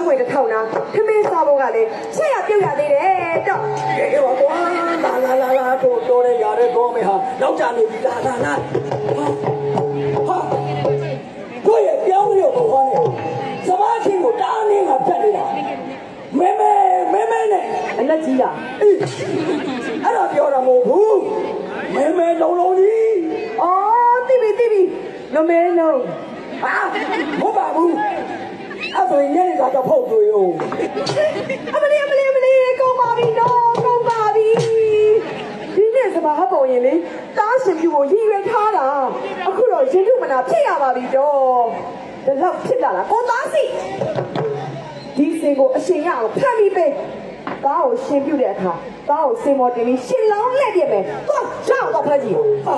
လုပ်ငန်းခွေတစ်ထောင်နာခမင်းစားဖို့ကလည်းချက်ရပြုတ်ရသေးတယ်တော့ကဲပါကွာလာလာလာလာတော့တော်တယ်ရတဲ့ကောမေဟာနောက်ကြနေပြီလာလာလာဟာဟာကိုယ့်ရဲ့ပြောင်းလို့ဘောနဲ့စမားချင်းကိုတားနေမှာဖြတ်နေတာမဲမဲမဲမဲနဲ့အလက်ကြီးလားအေးအဲ့ဒါပြောတာမဟုတ်ဘူးမဲမဲလုံးလုံးကြီးအော်တိပြီတိပြီနမဲလုံးဟာမဟုတ်ပါဘူး အဲ့ဆိုရင်ညနေကတော့ဖုတ်တွေ့ဦးအမလေးအမလေးအမလေးကုန်ပါပြီတော့ကုန်ပါပြီဒီနေ့စပါးပုံရင်လေတားရှင်ပြူကိုရည်ရွယ်ထားတာအခုတော့ရင်ထုမနာဖြစ်ရပါပြီတော့ဒီလောက်ဖြစ်လာတာကိုသားစီဒီစင်ကိုအရှင်ရအောင်ဖမ်းပြီးပေးကားကိုရှင်ပြုတ်တဲ့အခါကားကိုစင်မော်တင်ပြီးရှင်လောင်းလက်ပြမယ်သွားရအောင်တော့ဖမ်းကြည့်ဟာ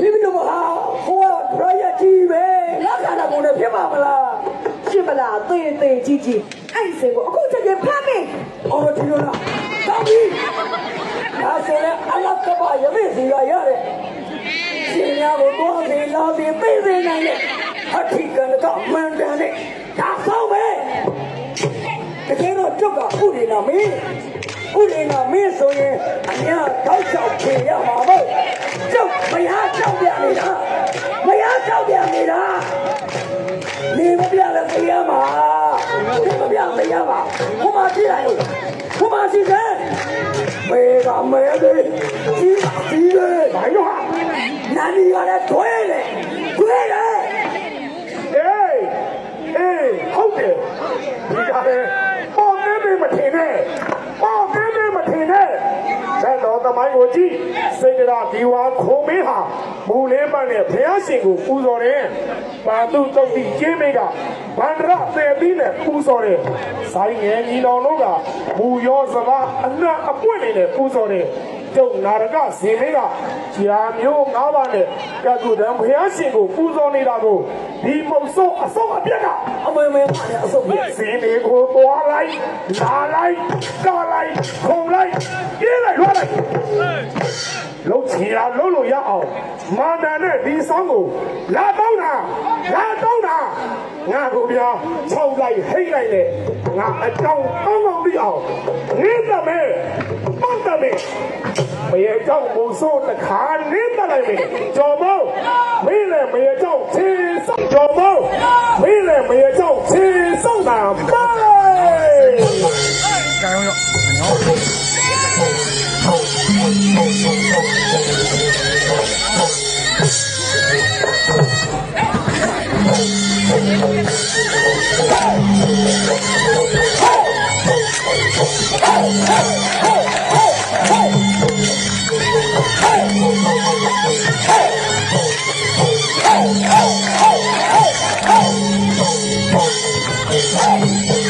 ဘယ်လိုမဟာဟိုက ရရကြီးပဲလက်ခံတာကုန်တယ်ဖြစ်ပါမလားရှင်မလားသေသေးကြီးကြီးအဲ့ဒီစင်ကိုအခုချက်ချင်းဖမ်းပေးအော်ဒီလိုလားတောင်းပြီဒါဆိုရင်အလကဘာရမေစီရရတယ်ရှင်များကိုတော့ဒီလာပြီးပြေးနေနိုင်တဲ့အထီးကန်ကမန်တန်နဲ့ဒါဆောင်ပဲတကယ်တော့ကျုပ်ကဥဒေနာမင်းဥဒေနာမင်းဆိုရင်အများတောက်ချောက်ဖြေရမှာမဟုတ်ကျုပ်မရကြောက်ပြနေတာ မရကြောက်ပြနေတာနေမပြလည်းသိရမှာနေမပြသိရမှာဘုမကြည့်လိုက်ဦးဘုမရှိစဲမေကမဲလေးကြီးကြီးလေဘာလို့ဟာနာနီကလည်းတွဲတယ်တွဲတယ်အေးအေးဟုတ်တယ်ဒီကလည်းပေါ်နေနေမထင်နဲ့ပေါ်နေနေမထင်နဲ့ဇန်တော် သမိုင်းကိုကြည့်စေတရာဒီဝါခုံမင်းဟာမူလေးမနဲ့ဘုရားရှင်ကိုပူဇော်တယ်ပါတုတုတ်တိကျင်းမင်းကဗန္ဒရသေသီးနဲ့ပူဇော်တယ်ဆိုင်ငယ်ညီတော်တို့ကမူရောစဘာအနတ်အပွင့်နေနဲ့ပူဇော်တယ် ကျုပ်နာရကဇင်မင်းကဂျာမျိုး၅ပါးနဲ့ကကုတံဘုရားရှင်ကိုပူဇော်နေတာကိုဒီမုံစိုးအစုံအပြက်ကအမေမေမနဲ့အဆုပ်ပြစင်းတွေကိုသွားလိုက်လာလိုက်ကားလိုက်ခုံလိုက်ပြင်းလိုက်လွှတ်လိုက်လုံးချင်ရလုံးလို့ရအောင်မာနနဲ့ဒီဆောင်ကိုလာတောင်းတာလာတောင်းတာငါကိုပြားခြောက်လိုက်ဟိတ်လိုက်နဲ့ငါအကြောင်းကောင်းကောင်းပြီးအောင်နင်းတမဲပတ်တမဲ မရေကြောင့်ဘုံစိုးတခါနင်းတလိုက်မယ်ကြော်မောမင်းလည်းမရေကြောင့်ချေဆောင်ကြော်မောမင်းလည်းမရေကြောင့်ချေဆောင်တာပဲ စေ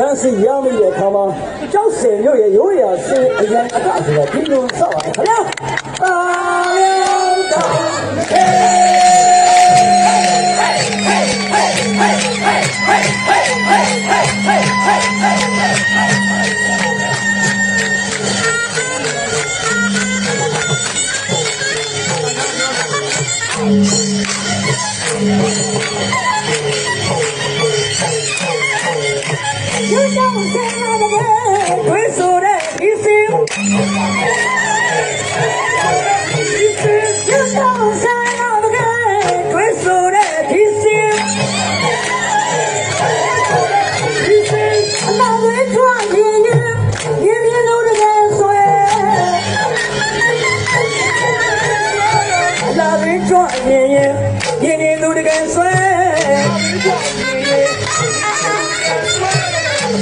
ရန်ကိုဖမ်းဆီးရမိတဲ့အခါမှာကြောက်စင်မြို့ရဲ့ရိုးရာစေအရန်အကဆိုတော့ဒီလိုဆောက်ပါခင်ဗျာတာလျောင်းတာဟေးယူ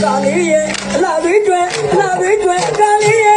老驴爷，老驴转，老驴转，老驴爷。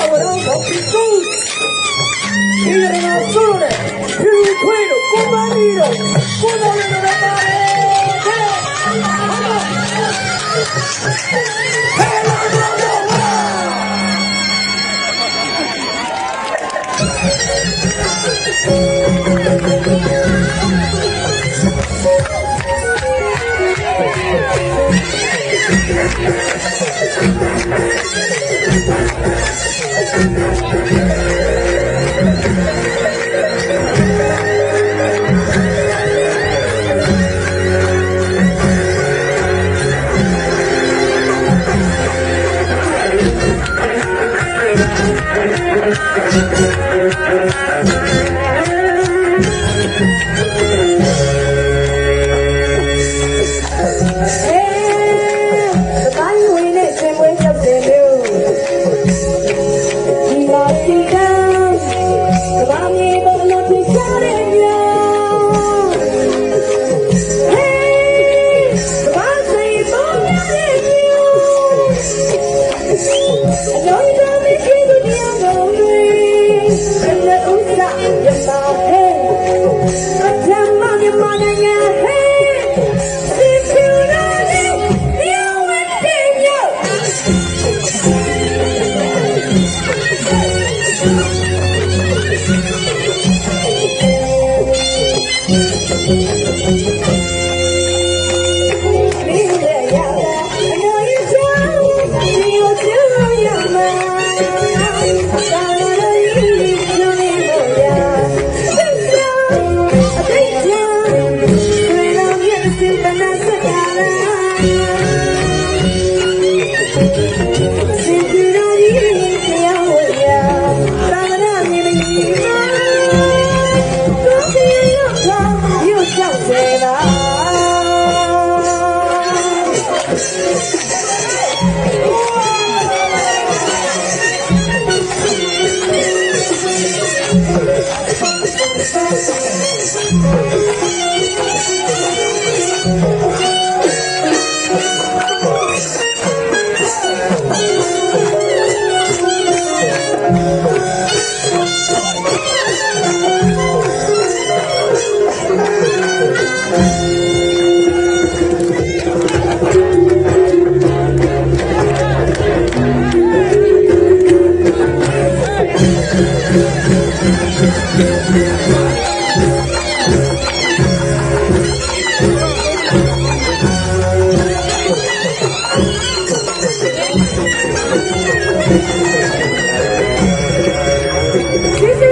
llamarán Capitán. Y de Venezuela, y un cuero, con maniro, con la de la pared. ¡Hey! This is